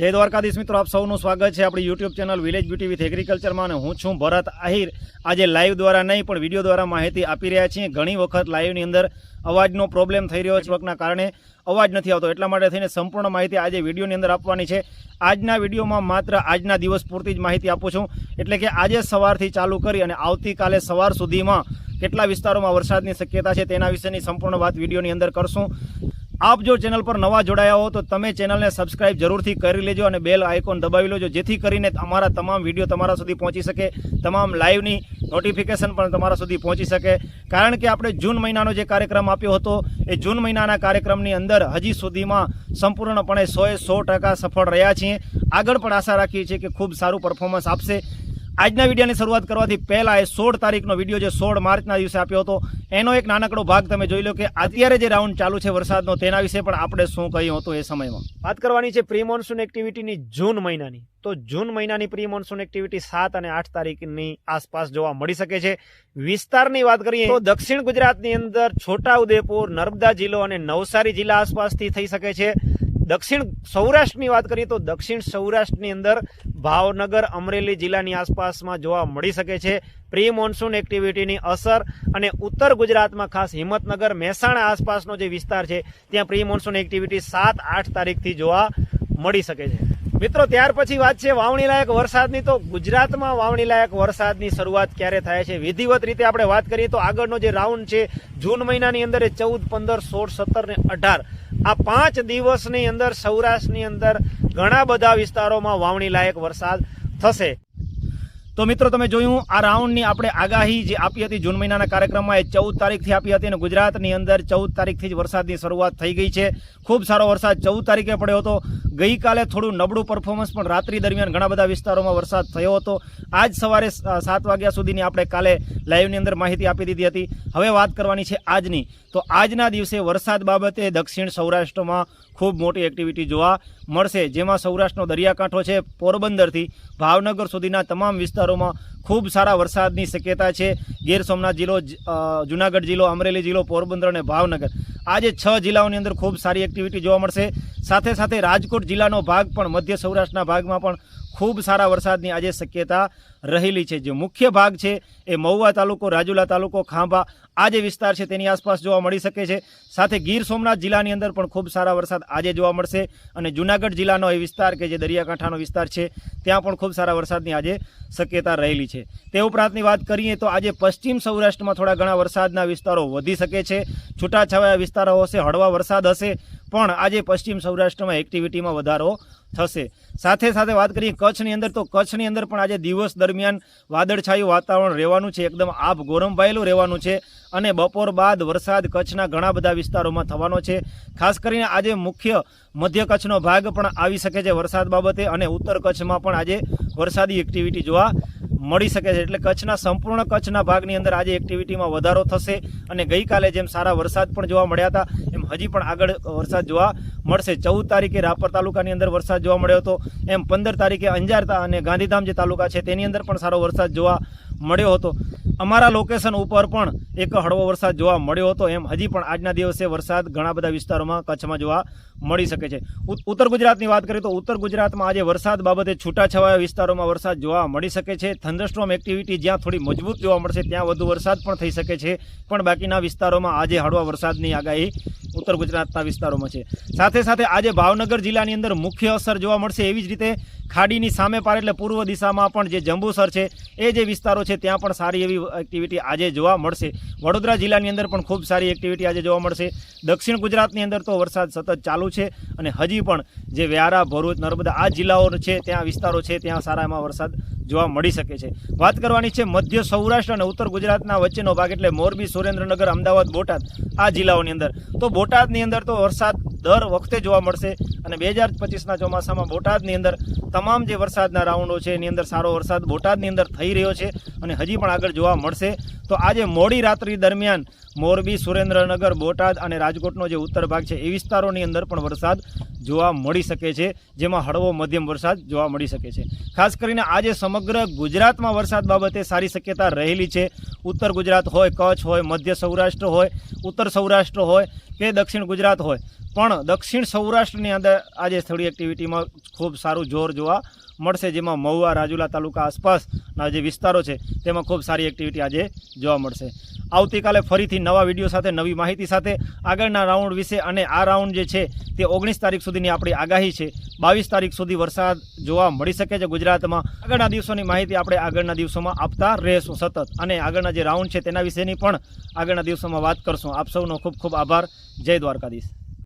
જય દ્વારકાધીશ મિત્રો, આપ સૌનું સ્વાગત છે આપણી YouTube channel village beauty with એગ્રીકલ્ચરમાં અને હું છું ભરત આહિર. આજે લાઈવ દ્વારા નહીં, પણ વીડિયો દ્વારા માહિતી આપી રહ્યા છીએ. ઘણી વખત લાઈવની અંદર અવાજનો પ્રોબ્લેમ થઈ રહ્યો છે વખતના કારણે. અવાજ નથી આવતો, એટલા માટે થઈને સંપૂર્ણ માહિતી આજે વિડીયોની અંદર આપવાની છે. આજના વિડીયોમાં માત્ર આજના દિવસ પૂરતી જ માહિતી આપું છું. એટલે કે આજે સવારથી ચાલુ કરી અને આવતીકાલે સવાર સુધીમાં કેટલા વિસ્તારોમાં વરસાદની શક્યતા છે તેના વિશેની સંપૂર્ણ વાત વિડીયોની અંદર કરશું. આપ જો ચેનલ પર નવા જોડાયા હો તો તમે ચેનલને સબસ્ક્રાઇબ જરૂરથી કરી લેજો અને બેલ આઇકોન દબાવી લેજો, જેથી કરીને અમારા તમામ વીડિયો તમારા સુધી પહોંચી શકે, તમામ લાઈવની નોટિફિકેશન પણ તમારા સુધી પહોંચી શકે. કારણ કે આપણે જૂન મહિનાનો જે કાર્યક્રમ આપ્યો હતો, એ જૂન મહિનાના કાર્યક્રમની અંદર હજી સુધીમાં સંપૂર્ણપણે સોએ સો ટકા સફળ રહ્યા છીએ. આગળ પણ આશા રાખીએ છીએ કે ખૂબ સારું પરફોર્મન્સ આપશે. આજના વિડીયોની શરૂઆત કરવાથી પહેલાં એ સોળ તારીખનો વીડિયો જે સોળ માર્ચના દિવસે આપ્યો હતો, એનો એક નાનકડો ભાગ તમે જોઈ લો કે અત્યારે જે રાઉન્ડ ચાલુ છે વરસાદનો તેના વિશે પણ આપણે શું કહ્યું હતું એ સમયમાં. વાત કરવાની છે પ્રી મોન્સૂન એક્ટિવિટીની જૂન મહિનાની. તો જૂન મહિનાની પ્રી મોન્સૂન એક્ટિવિટી સાત અને આઠ તારીખની આસપાસ જોવા મળી શકે છે. વિસ્તારની વાત કરીએ તો દક્ષિણ ગુજરાતની અંદર છોટાઉદેપુર, નર્મદા જિલ્લો અને નવસારી જિલ્લા આસપાસથી થઈ શકે છે. દક્ષિણ સૌરાષ્ટ્રની વાત કરીએ તો દક્ષિણ સૌરાષ્ટ્રની અંદર ભાવનગર અમરેલી જિલ્લાની આસપાસમાં જોવા મળી શકે છે. પ્રી મોન્સૂન એક્ટિવિટીની અસર અને ઉત્તર ગુજરાતમાં ખાસ હિંમતનગર, મહેસાણા આસપાસનો જે વિસ્તાર છે, ત્યાં પ્રી મોન્સૂન એક્ટિવિટી સાત આઠ તારીખથી જોવા મળી શકે છે. મિત્રો, ત્યાર પછી વાત છે વાવણી લાયક વરસાદની. તો ગુજરાતમાં વાવણી લાયક વરસાદની શરૂઆત ક્યારે થાય છે? વિધિવત રીતે આપણે વાત કરીએ તો આગળનો જે રાઉન્ડ છે, જૂન મહિનાની અંદર એ ચૌદ, પંદર, સોળ, સત્તર ને અઢાર. આ પાંચ દિવસની અંદર સૌરાષ્ટ્રની અંદર ઘણા બધા વિસ્તારોમાં વાવણી લાયક વરસાદ થશે. તો મિત્રો તમે જોયું, આ રાઉન્ડની આપણે આગાહી જે આપી હતી જૂન મહિનાના કાર્યક્રમમાં એ ચૌદ તારીખથી આપી હતી અને ગુજરાતની અંદર ચૌદ તારીખથી જ વરસાદની શરૂઆત થઈ ગઈ છે. ખૂબ સારો વરસાદ ચૌદ તારીખે પડ્યો હતો. ગઈકાલે થોડું નબળું પરફોર્મન્સ પણ રાત્રિ દરમિયાન ઘણા બધા વિસ્તારોમાં વરસાદ થયો હતો. આજ સવારે સાત વાગ્યા સુધીની આપણે કાલે લાઈવની અંદર માહિતી આપી દીધી હતી. હવે વાત કરવાની છે આજની. તો આજના દિવસે વરસાદ બાબતે દક્ષિણ સૌરાષ્ટ્રમાં ખૂબ મોટી એક્ટિવિટી જોવા મળશે. જેમાં સૌરાષ્ટ્રનો દરિયાકાંઠો છે પોરબંદરથી ભાવનગર સુધીના તમામ વિસ્તારોમાં ખૂબ સારા વરસાદની શક્યતા છે. ગીર સોમનાથ જિલ્લો જુનાગઢ જિલ્લો, અમરેલી જિલ્લો, પોરબંદર અને ભાવનગર. આ જે છ જિલ્લાઓની અંદર ખૂબ સારી એક્ટિવિટી જોવા મળશે. સાથે સાથે રાજકોટ જિલ્લાનો ભાગ પણ મધ્ય સૌરાષ્ટ્રના ભાગમાં પણ ખૂબ સારા વરસાદની આજે શક્યતા રહેલી છે. જે મુખ્ય ભાગ છે એ મહુવા તાલુકો, રાજુલા તાલુકો, ખાંભા આ જે વિસ્તાર છે. તેની આસપાસ જોવા મળી શકે છે. સાથે ગીર સોમનાથ જિલ્લાની અંદર પણ ખૂબ સારા વરસાદ આજે જોવા મળશે અને જુનાગઢ જિલ્લાનો એ વિસ્તાર કે જે દરિયાકાંઠાનો વિસ્તાર છે, ત્યાં પણ ખૂબ સારા વરસાદની આજે શક્યતા રહેલી છે. તે ઉપરાંતની વાત કરીએ તો આજે પશ્ચિમ સૌરાષ્ટ્રમાં થોડા ઘણા વરસાદના વિસ્તારો વધી શકે છે. છૂટાછવાયા વિસ્તારો હશે, હળવા વરસાદ હશે, પણ આજે પશ્ચિમ સૌરાષ્ટ્રમાં એક્ટિવિટીમાં વધારો થશે. સાથે સાથે વાત કરીએ કચ્છની અંદર તો કચ્છની અંદર પણ આજે દિવસ દરમિયાન વાદળછાયું વાતાવરણ રહેવાનું છે. એકદમ આભ ગોરંભાયેલું રહેવાનું છે અને બપોર બાદ વરસાદ કચ્છના ઘણા બધા વિસ્તારોમાં થવાનો છે. ખાસ કરીને આજે મુખ્ય મધ્ય કચ્છનો ભાગ પણ આવી શકે છે વરસાદ બાબતે અને ઉત્તર કચ્છમાં પણ આજે વરસાદી એક્ટિવિટી જોવા મળી શકે છે. એટલે કચ્છના સંપૂર્ણ કચ્છના ભાગની અંદર આજે એક્ટિવિટીમાં વધારો થશે અને ગઈકાલે જેમ સારા વરસાદ પણ જોવા મળ્યા હતા, એમ હજી પણ આગળ વરસાદ જોવા મળશે. ચૌદ તારીખે રાપર તાલુકાની અંદર વરસાદ જોવા મળ્યો હતો. એમ પંદર તારીખે અંજાર અને ગાંધીધામ જે તાલુકા છે, તેની અંદર પણ સારો વરસાદ જોવા મળ્યો હતો. અમારા લોકેશન ઉપર પણ એક હળવો વરસાદ જોવા મળ્યો હતો. એમ હજી પણ આજના દિવસે વરસાદ ઘણા બધા વિસ્તારોમાં કચ્છમાં જોવા મળી શકે છે. ઉત્તર ગુજરાતની વાત કરીએ તો ઉત્તર ગુજરાતમાં આજે વરસાદ બાબતે છૂટાછવાયા વિસ્તારોમાં વરસાદ જોવા મળી શકે છે. થંડરસ્ટ્રોમ એક્ટિવિટી જ્યાં થોડી મજબૂત જોવા મળશે, ત્યાં વધુ વરસાદ પણ થઈ શકે છે. પણ બાકીના વિસ્તારોમાં આજે હળવા વરસાદની આગાહી ઉત્તર ગુજરાતના વિસ્તારોમાં છે. સાથે સાથે આજે ભાવનગર જિલ્લાની અંદર મુખ્ય અસર જોવા મળશે એવી જ રીતે ખાડીની સામે પાર એટલે પૂર્વ દિશામાં પણ જે જંબુસર છે, એ જે વિસ્તારો છે, ત્યાં પણ સારી એવી એક્ટિવિટી આજે જોવા મળશે. વડોદરા જિલ્લાની અંદર પણ ખૂબ સારી એક્ટિવિટી આજે જોવા મળશે. દક્ષિણ ગુજરાતની અંદર તો વરસાદ સતત ચાલુ છે અને હજી પણ જે વ્યારા, ભરૂચ, નર્મદા આ જિલ્લાઓ છે, ત્યાં વિસ્તારો છે, ત્યાં સારા એમાં વરસાદ જોવા મળી શકે છે. વાત કરવાની છે મધ્ય સૌરાષ્ટ્ર અને ઉત્તર ગુજરાતના વચ્ચેનો ભાગ એટલે મોરબી, સુરેન્દ્રનગર, અમદાવાદ, બોટાદ આ જિલ્લાઓની અંદર. તો બોટાદની અંદર તો વરસાદ દર વખતે જોવા મળશે અને બે હજાર પચીસના ચોમાસામાં બોટાદની અંદર તમામ જે વરસાદના રાઉન્ડો છે એની અંદર સારો વરસાદ બોટાદની અંદર થઈ રહ્યો છે અને હજી પણ આગળ જોવા મળશે. તો આજે મોડી રાત્રિ દરમિયાન મોરબી, સુરેન્દ્રનગર, બોટાદ અને રાજકોટનો જે ઉત્તર ભાગ છે, એ વિસ્તારોની અંદર પણ વરસાદ જોવા મળી શકે છે, જેમાં હળવો મધ્યમ વરસાદ જોવા મળી શકે છે. ખાસ કરીને આજે સમગ્ર ગુજરાતમાં વરસાદ બાબતે સારી શક્યતા રહેલી છે. ઉત્તર ગુજરાત હોય, કચ્છ હોય, મધ્ય સૌરાષ્ટ્ર હોય, ઉત્તર સૌરાષ્ટ્ર હોય કે દક્ષિણ ગુજરાત હોય, પણ દક્ષિણ સૌરાષ્ટ્રની અંદર આજે સ્થળીય એક્ટિવિટીમાં ખૂબ સારું જોર જોવા મળશે, જેમાં મહુવા, રાજુલા તાલુકા આસપાસના જે વિસ્તારો છે, તેમાં ખૂબ સારી એક્ટિવિટી આજે જોવા મળશે. આવતીકાલે ફરીથી નવા વીડિયો સાથે, નવી માહિતી સાથે આગળના રાઉન્ડ વિશે અને આ રાઉન્ડ જે છે તે ઓગણીસ તારીખ સુધીની આપણી આગાહી છે. બાવીસ તારીખ સુધી વરસાદ જોવા મળી શકે છે ગુજરાતમાં. આગળના દિવસોની માહિતી આપણે આગળના દિવસોમાં આપતા રહેશું સતત. અને આગળના જે રાઉન્ડ છે તેના વિશેની પણ આગળના દિવસોમાં વાત કરશું. આપ સૌનો ખૂબ ખૂબ આભાર. જય દ્વારકાધીશ.